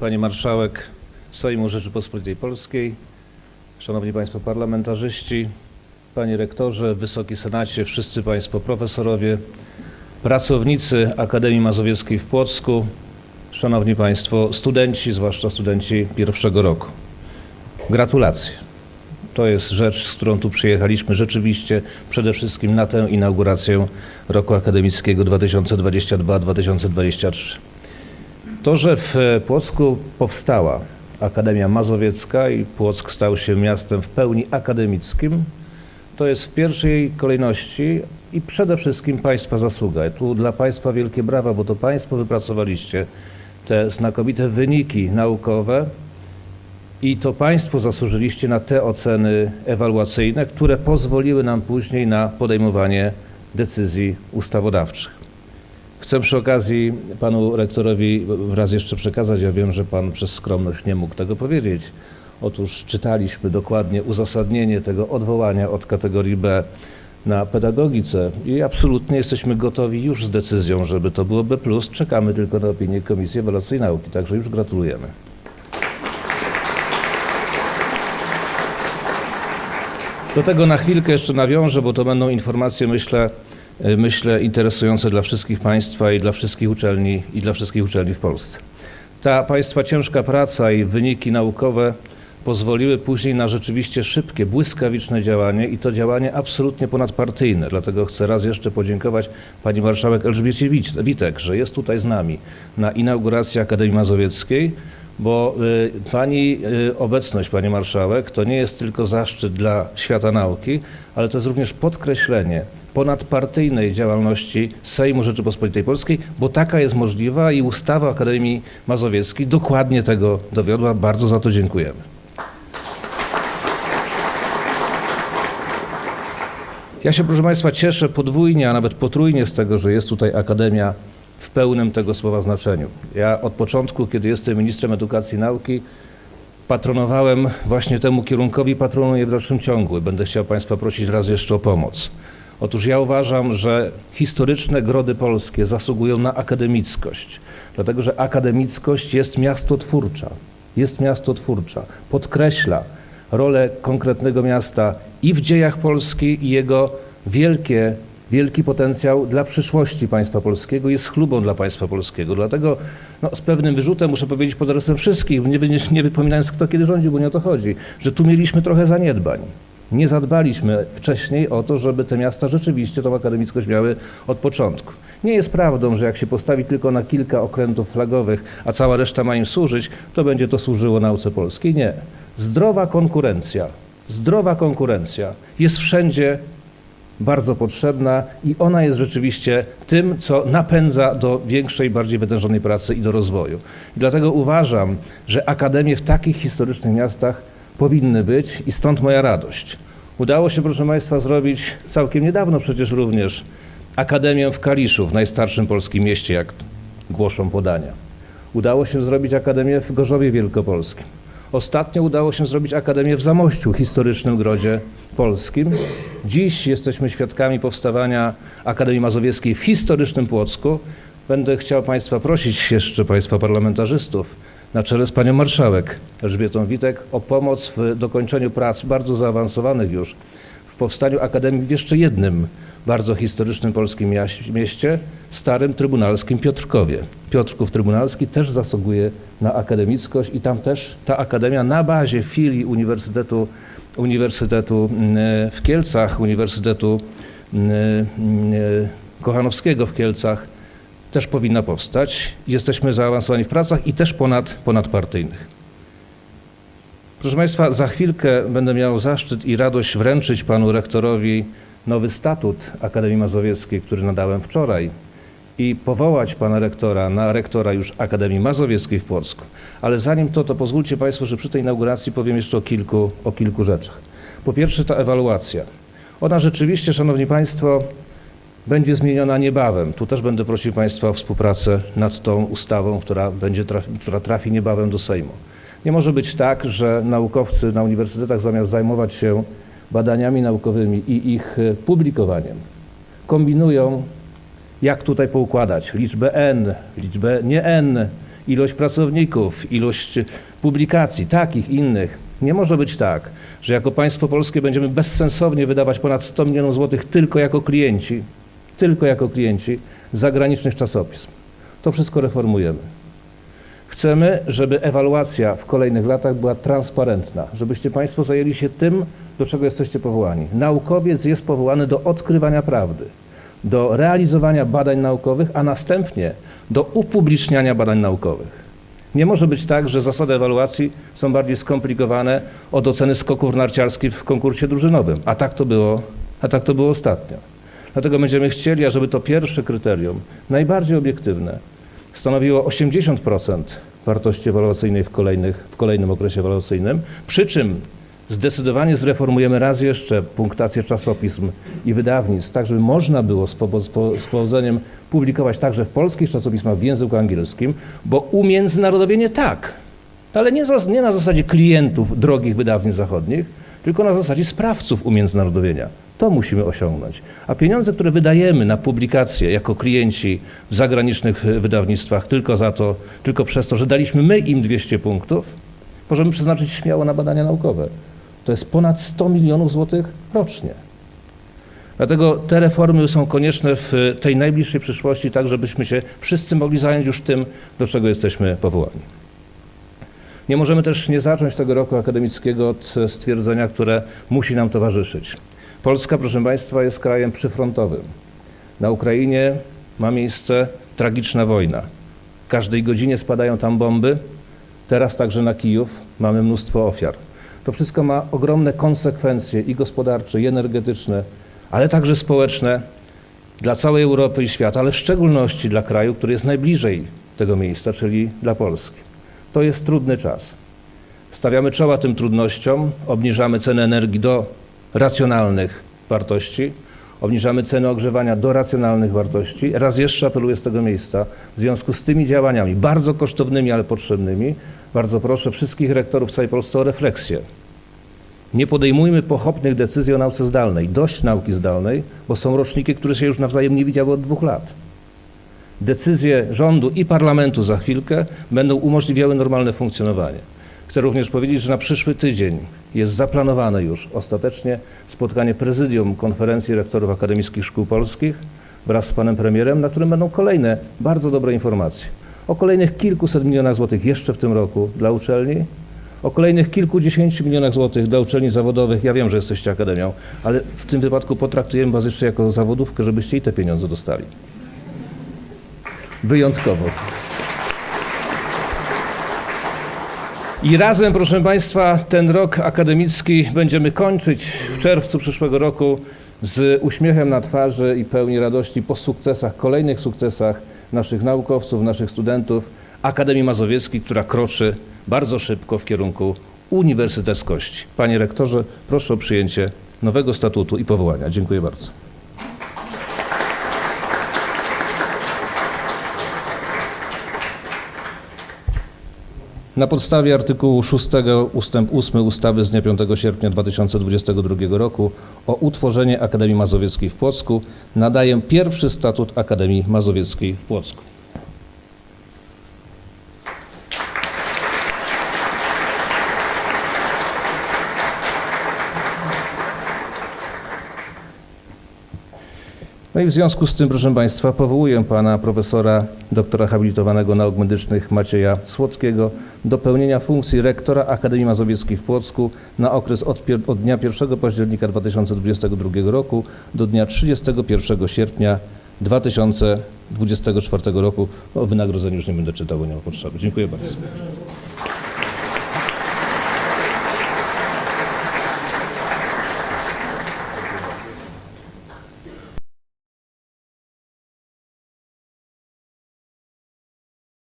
Pani Marszałek Sejmu Rzeczypospolitej Polskiej, Szanowni Państwo Parlamentarzyści, Panie Rektorze, Wysoki Senacie, wszyscy Państwo Profesorowie, pracownicy Akademii Mazowieckiej w Płocku, Szanowni Państwo studenci, zwłaszcza studenci pierwszego roku. Gratulacje. To jest rzecz, z którą tu przyjechaliśmy rzeczywiście przede wszystkim na tę inaugurację roku akademickiego 2022-2023. To, że w Płocku powstała Akademia Mazowiecka i Płock stał się miastem w pełni akademickim, to jest w pierwszej kolejności i przede wszystkim Państwa zasługa. Tu dla Państwa wielkie brawa, bo to Państwo wypracowaliście te znakomite wyniki naukowe i to Państwo zasłużyliście na te oceny ewaluacyjne, które pozwoliły nam później na podejmowanie decyzji ustawodawczych. Chcę przy okazji panu rektorowi raz jeszcze przekazać, ja wiem, że pan przez skromność nie mógł tego powiedzieć. Otóż czytaliśmy dokładnie uzasadnienie tego odwołania od kategorii B na pedagogice i absolutnie jesteśmy gotowi już z decyzją, żeby to było B+. Czekamy tylko na opinię Komisji Ewaluacji Nauki, także już gratulujemy. Do tego na chwilkę jeszcze nawiążę, bo to będą informacje, myślę, myślę interesujące dla wszystkich Państwa i dla wszystkich uczelni i dla wszystkich uczelni w Polsce. Ta Państwa ciężka praca i wyniki naukowe pozwoliły później na rzeczywiście szybkie, błyskawiczne działanie i to działanie absolutnie ponadpartyjne. Dlatego chcę raz jeszcze podziękować Pani Marszałek Elżbiecie Witek, że jest tutaj z nami na inauguracji Akademii Mazowieckiej, bo y, Pani y, obecność, Pani Marszałek, to nie jest tylko zaszczyt dla świata nauki, ale to jest również podkreślenie ponadpartyjnej działalności Sejmu Rzeczypospolitej Polskiej, bo taka jest możliwa i ustawa Akademii Mazowieckiej dokładnie tego dowiodła. Bardzo za to dziękujemy. Ja się, proszę Państwa, cieszę podwójnie, a nawet potrójnie z tego, że jest tutaj Akademia pełnym tego słowa znaczeniu. Ja od początku, kiedy jestem ministrem edukacji i nauki, patronowałem właśnie temu kierunkowi, patronuję w dalszym ciągu będę chciał Państwa prosić raz jeszcze o pomoc. Otóż ja uważam, że historyczne grody polskie zasługują na akademickość, dlatego że akademickość jest miastotwórcza, jest miastotwórcza, podkreśla rolę konkretnego miasta i w dziejach Polski i jego wielkie, wielki potencjał dla przyszłości państwa polskiego jest chlubą dla państwa polskiego. Dlatego no, z pewnym wyrzutem muszę powiedzieć pod adresem wszystkich, nie, nie, nie wypominając kto kiedy rządził, bo nie o to chodzi, że tu mieliśmy trochę zaniedbań. Nie zadbaliśmy wcześniej o to, żeby te miasta rzeczywiście tą akademickość miały od początku. Nie jest prawdą, że jak się postawi tylko na kilka okrętów flagowych, a cała reszta ma im służyć, to będzie to służyło nauce polskiej. Nie. Zdrowa konkurencja, zdrowa konkurencja jest wszędzie bardzo potrzebna i ona jest rzeczywiście tym, co napędza do większej, bardziej wytężonej pracy i do rozwoju. I dlatego uważam, że akademie w takich historycznych miastach powinny być i stąd moja radość. Udało się, proszę Państwa, zrobić całkiem niedawno przecież również Akademię w Kaliszu, w najstarszym polskim mieście, jak głoszą podania. Udało się zrobić Akademię w Gorzowie Wielkopolskim. Ostatnio udało się zrobić Akademię w Zamościu, historycznym grodzie polskim. Dziś jesteśmy świadkami powstawania Akademii Mazowieckiej w historycznym Płocku. Będę chciał Państwa prosić, jeszcze Państwa parlamentarzystów, na czele z Panią Marszałek Elżbietą Witek o pomoc w dokończeniu prac bardzo zaawansowanych już w powstaniu Akademii w jeszcze jednym bardzo historycznym polskim mieście, starym trybunalskim Piotrkowie. Piotrków Trybunalski też zasługuje na akademickość i tam też ta akademia na bazie filii Uniwersytetu, Uniwersytetu mm, w Kielcach, Uniwersytetu mm, mm, Kochanowskiego w Kielcach też powinna powstać. Jesteśmy zaawansowani w pracach i też ponad, ponadpartyjnych. Proszę Państwa, za chwilkę będę miał zaszczyt i radość wręczyć panu rektorowi nowy statut Akademii Mazowieckiej, który nadałem wczoraj i powołać pana rektora na rektora już Akademii Mazowieckiej w Płocku. Ale zanim to, to pozwólcie Państwo, że przy tej inauguracji powiem jeszcze o kilku, o kilku rzeczach. Po pierwsze ta ewaluacja. Ona rzeczywiście, Szanowni Państwo, będzie zmieniona niebawem. Tu też będę prosił Państwa o współpracę nad tą ustawą, która, będzie trafi, która trafi niebawem do Sejmu. Nie może być tak, że naukowcy na uniwersytetach zamiast zajmować się badaniami naukowymi i ich e, publikowaniem, kombinują, jak tutaj poukładać liczbę n, liczbę nie n ilość pracowników, ilość publikacji, takich, innych. Nie może być tak, że jako państwo polskie będziemy bezsensownie wydawać ponad 100 milionów złotych tylko jako klienci, tylko jako klienci zagranicznych czasopism. To wszystko reformujemy. Chcemy, żeby ewaluacja w kolejnych latach była transparentna, żebyście Państwo zajęli się tym, do czego jesteście powołani. Naukowiec jest powołany do odkrywania prawdy, do realizowania badań naukowych, a następnie do upubliczniania badań naukowych. Nie może być tak, że zasady ewaluacji są bardziej skomplikowane od oceny skoków narciarskich w konkursie drużynowym, a tak to było, a tak to było ostatnio. Dlatego będziemy chcieli, ażeby to pierwsze kryterium, najbardziej obiektywne, stanowiło 80% wartości ewaluacyjnej w, kolejnych, w kolejnym okresie ewaluacyjnym, przy czym zdecydowanie zreformujemy raz jeszcze punktację czasopism i wydawnictw, tak żeby można było z, powo- z po- z powodzeniem publikować także w polskich czasopismach w języku angielskim, bo umiędzynarodowienie tak, ale nie, zas- nie na zasadzie klientów drogich wydawnictw zachodnich, tylko na zasadzie sprawców umiędzynarodowienia. To musimy osiągnąć. A pieniądze, które wydajemy na publikacje jako klienci w zagranicznych wydawnictwach tylko za to, tylko przez to, że daliśmy my im 200 punktów, możemy przeznaczyć śmiało na badania naukowe. To jest ponad 100 milionów złotych rocznie. Dlatego te reformy są konieczne w tej najbliższej przyszłości, tak żebyśmy się wszyscy mogli zająć już tym, do czego jesteśmy powołani. Nie możemy też nie zacząć tego roku akademickiego od stwierdzenia, które musi nam towarzyszyć. Polska, proszę Państwa, jest krajem przyfrontowym. Na Ukrainie ma miejsce tragiczna wojna. W każdej godzinie spadają tam bomby. Teraz także na Kijów mamy mnóstwo ofiar. To wszystko ma ogromne konsekwencje i gospodarcze, i energetyczne, ale także społeczne dla całej Europy i świata, ale w szczególności dla kraju, który jest najbliżej tego miejsca, czyli dla Polski. To jest trudny czas. Stawiamy czoła tym trudnościom, obniżamy cenę energii do racjonalnych wartości, obniżamy ceny ogrzewania do racjonalnych wartości. Raz jeszcze apeluję z tego miejsca, w związku z tymi działaniami, bardzo kosztownymi, ale potrzebnymi, bardzo proszę wszystkich rektorów w całej Polsce o refleksję. Nie podejmujmy pochopnych decyzji o nauce zdalnej. Dość nauki zdalnej, bo są roczniki, które się już nawzajem nie widziały od dwóch lat. Decyzje rządu i parlamentu za chwilkę będą umożliwiały normalne funkcjonowanie. Chcę również powiedzieć, że na przyszły tydzień jest zaplanowane już ostatecznie spotkanie prezydium konferencji rektorów akademickich szkół polskich wraz z panem premierem, na którym będą kolejne bardzo dobre informacje o kolejnych kilkuset milionach złotych jeszcze w tym roku dla uczelni, o kolejnych kilkudziesięciu milionach złotych dla uczelni zawodowych. Ja wiem, że jesteście akademią, ale w tym wypadku potraktujemy was jeszcze jako zawodówkę, żebyście i te pieniądze dostali. Wyjątkowo. I razem, proszę Państwa, ten rok akademicki będziemy kończyć w czerwcu przyszłego roku z uśmiechem na twarzy i pełni radości po sukcesach, kolejnych sukcesach naszych naukowców, naszych studentów Akademii Mazowieckiej, która kroczy bardzo szybko w kierunku uniwersyteckości. Panie rektorze, proszę o przyjęcie nowego statutu i powołania. Dziękuję bardzo. Na podstawie artykułu 6 ustęp 8 ustawy z dnia 5 sierpnia 2022 roku o utworzenie Akademii Mazowieckiej w Płocku nadaję pierwszy statut Akademii Mazowieckiej w Płocku. No i w związku z tym, proszę Państwa, powołuję pana profesora doktora habilitowanego nauk medycznych Macieja Słockiego do pełnienia funkcji rektora Akademii Mazowieckiej w Płocku na okres od, od dnia 1 października 2022 roku do dnia 31 sierpnia 2024 roku. O wynagrodzeniu już nie będę czytał, bo nie ma potrzeby. Dziękuję bardzo.